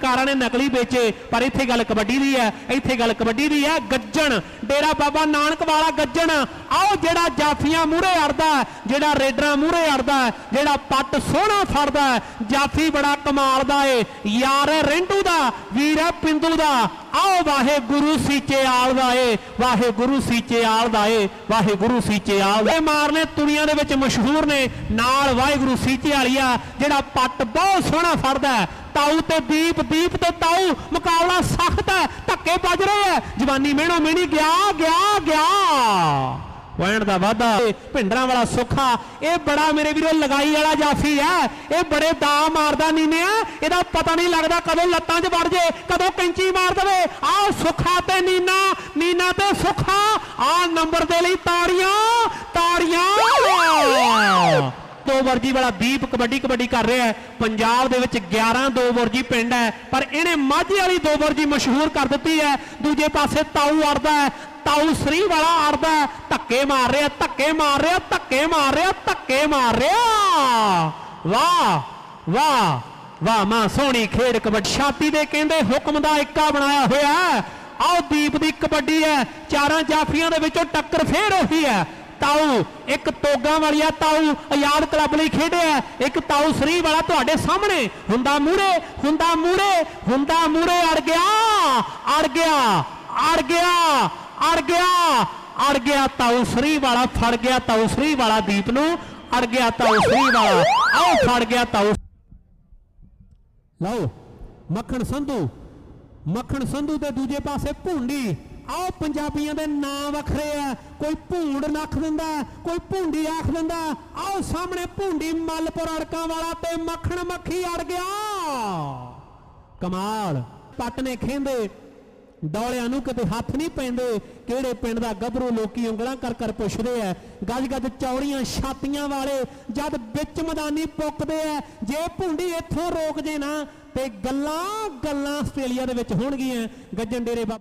ਚਾਰਾਂ ਨੇ ਨਕਲੀ ਵੇਚੇ, ਪਰ ਇੱਥੇ ਗੱਲ ਕਬੱਡੀ ਦੀ ਹੈ, ਇੱਥੇ ਗੱਲ ਕਬੱਡੀ ਦੀ ਹੈ, ਗੱਜਣ, ਡੇਰਾ ਬਾਬਾ ਨਾਨਕ ਵਾਲਾ ਗੱਜਣ, ਆਓ ਜਿਹੜਾ ਜਾਫੀਆਂ ਮੂਹਰੇ ਅੜਦਾ ਜਿਹੜਾ ਰੇਡਰਾਂ ਮੂਹਰੇ ਅੜਦਾ ਜਿਹੜਾ ਪੱਟ ਸੋਹਣਾ ਫੜਦਾ ਜਾਫੀ ਬੜਾ ਕਮਾਲ ਦਾ ਏ, ਯਾਰ ਹੈ ਦਾ, ਵੀਰ ਹੈ ਪਿੰਦੂ ਦਾ ਆਓ ਵਾਹਿਗੁਰੂ ਸੀਚੇ ਆਲ ਦਾ ਏ ਵਾਹਿਗੁਰੂ ਸੀਚੇ ਆਲ ਦਾ ਏ ਵਾਹਿਗੁਰੂ ਸੀਚੇ ਆਲ ਦਾ ਮਾਰਨੇ ਦੁਨੀਆ ਦੇ ਵਿੱਚ ਮਸ਼ਹੂਰ ਨੇ, ਨਾਲ ਵਾਹਿਗੁਰੂ ਸੀਚੇ ਵਾਲੀਆ, ਜਿਹੜਾ ਪੱਟ ਬਹੁਤ ਸੋਹਣਾ ਫੜਦਾ ਹੈ। ਤਾਊ ਤੇ ਦੀਪ ਦੀਪ ਤੇ ਤਾਊ, ਮੁਕਾਬਲਾ ਸਖਤ ਹੈ, ਧੱਕੇ ਵੱਜ ਰਹੇ ਹੈ। ਜਵਾਨੀ ਮਿਹਣੋ ਮਿਹਣੀ, ਗਿਆ ਗਿਆ ਗਿਆ। ਪੁਆਇੰਟ ਦਾ ਵਾਧਾ ਭਿੰਡਰਾਂ ਵਾਲਾ ਸੁੱਖਾ, ਇਹ ਬੜਾ ਮੇਰੇ ਵੀਰੋ ਲਗਾਈ ਵਾਲਾ ਜਾਫੀ ਹੈ। ਇਹ ਬੜੇ ਦਾ ਮਾਰਦਾ ਨੀਨੇ ਆ। ਇਹਦਾ ਪਤਾ ਨਹੀਂ ਲੱਗਦਾ ਕਦੋਂ ਲੱਤਾਂ 'ਚ ਵੜ ਜੇ, ਕਦੋਂ ਕੈਂਚੀ ਮਾਰ ਦੇਵੇ। ਆਹ ਸੁੱਖਾ ਤੇ ਨੀਨਾ ਨੀਨਾ ਤੇ ਸੁੱਖਾ। ਆਹ ਨੰਬਰ ਦੇ ਲਈ ਤਾੜੀਆਂ ਤਾੜੀਆਂ। ਦੋ ਵਰਜੀ ਵਾਲਾ ਦੀਪ ਕਬੱਡੀ ਕਬੱਡੀ ਕਰ ਰਿਹਾ ਹੈ। ਪੰਜਾਬ ਦੇ ਵਿੱਚ 11 ਦੋ ਵਰਜੀ ਪਿੰਡ ਹੈ, ਪਰ ਇਹਨੇ ਮਾਝੇ ਵਾਲੀ ਦੋ ਵਰਜੀ ਮਸ਼ਹੂਰ ਕਰ ਦਿੱਤੀ ਹੈ। ਦੂਜੇ ਪਾਸੇ ਤਾਊ ਅੜਦਾ ਹੈ। ਤਾਊ ਸ੍ਰੀ ਵਾਲਾ ਅੜਦਾ ਧੱਕੇ ਮਾਰ ਰਿਹਾ, ਧੱਕੇ ਮਾਰ ਰਿਹਾ, ਧੱਕੇ ਮਾਰ ਰਿਹਾ, ਧੱਕੇ ਮਾਰ ਰਿਹਾ। ਵਾਹ ਵਾਹ ਵਾਹ, ਮਾਂ ਸੋਹਣੀ ਖੇਡ ਕਬੱਡੀ। ਛਾਤੀ ਦੇ ਕਹਿੰਦੇ ਹੁਕਮ ਦਾ ਇੱਕਾ ਬਣਾਇਆ ਹੋਇਆ ਆਓ ਦੀਪ ਦੀ ਕਬੱਡੀ ਹੈ। ਚਾਰਾਂ ਜਾਫੀਆਂ ਦੇ ਵਿੱਚੋਂ ਟੱਕਰ ਫੇਰ ਉਹੀ ਹੈ। ਤਾਊ, ਇੱਕ ਤੋਗਾ ਵਾਲੀਆ ਤਾਊ ਆਜ਼ਾਦ ਕਲੱਬ ਲਈ ਖੇਡਿਆ ਇੱਕ ਤਾਊ ਸ੍ਰੀ ਵਾਲਾ ਤੁਹਾਡੇ ਸਾਹਮਣੇ। ਹੁੰਦਾ ਮੂਰੇ ਹੁੰਦਾ ਮੂਰੇ ਹੁੰਦਾ ਮੂਰੇ ਅੜ ਗਿਆ ਅੜ ਗਿਆ ਅੜ ਗਿਆ। ਅੜ ਗਿਆ ਅੜ ਗਿਆ ਤਾਊ ਵਾਲਾ ਫੜ ਗਿਆ ਤਾਊ ਵਾਲਾ ਦੀਪ ਨੂੰ, ਅੜ ਗਿਆ ਤਾਊ ਵਾਲਾ ਆਓ ਫੜ ਗਿਆ ਤਾਊ ਲਓ, ਮੱਖਣ ਸੰਧੂ ਮੱਖਣ ਸੰਧੂ ਦੇ ਦੂਜੇ ਪਾਸੇ ਭੁੰਡੀ ਆਓ ਪੰਜਾਬੀਆਂ ਦੇ ਨਾਂ ਵੱਖਰੇ ਆ, ਕੋਈ ਭੂੰਡ ਨੱਖ ਦਿੰਦਾ, ਕੋਈ ਭੁੰਡੀ ਆਖ ਦਿੰਦਾ ਆਓ ਸਾਹਮਣੇ ਭੁੰਡੀ ਮੱਲਪੁਰ ਅੜਕਾਂ ਵਾਲਾ ਤੇ ਮੱਖਣ ਮੱਖੀ ਅੜ ਗਿਆ। ਕਮਾਲ, ਪੱਟ ਨੇ ਖੇਂਦੇ ਦੌਲਿਆਂ ਨੂੰ ਕਿਤੇ ਹੱਥ ਨਹੀਂ ਪੈਂਦੇ। ਕਿਹੜੇ ਪਿੰਡ ਦਾ ਗੱਭਰੂ ਲੋਕੀ ਉਂਗਲਾਂ ਕਰ ਕਰ ਪੁੱਛਦੇ ਆ ਗੱਜ ਗੱਜ ਚੌੜੀਆਂ ਛਾਤੀਆਂ ਵਾਲੇ ਜਦ ਵਿੱਚ ਮੈਦਾਨੀ ਪੁੱਕਦੇ ਆ ਜੇ ਭੁੰਡੀ ਇੱਥੋਂ ਰੋਕ ਜੇ ਨਾ, ਤੇ ਗੱਲਾਂ ਗੱਲਾਂ ਆਸਟ੍ਰੇਲੀਆ ਦੇ ਵਿੱਚ ਹੋਣਗੀਆਂ। ਗੱਜਣ ਡੇਰੇ ਬਾਬਾ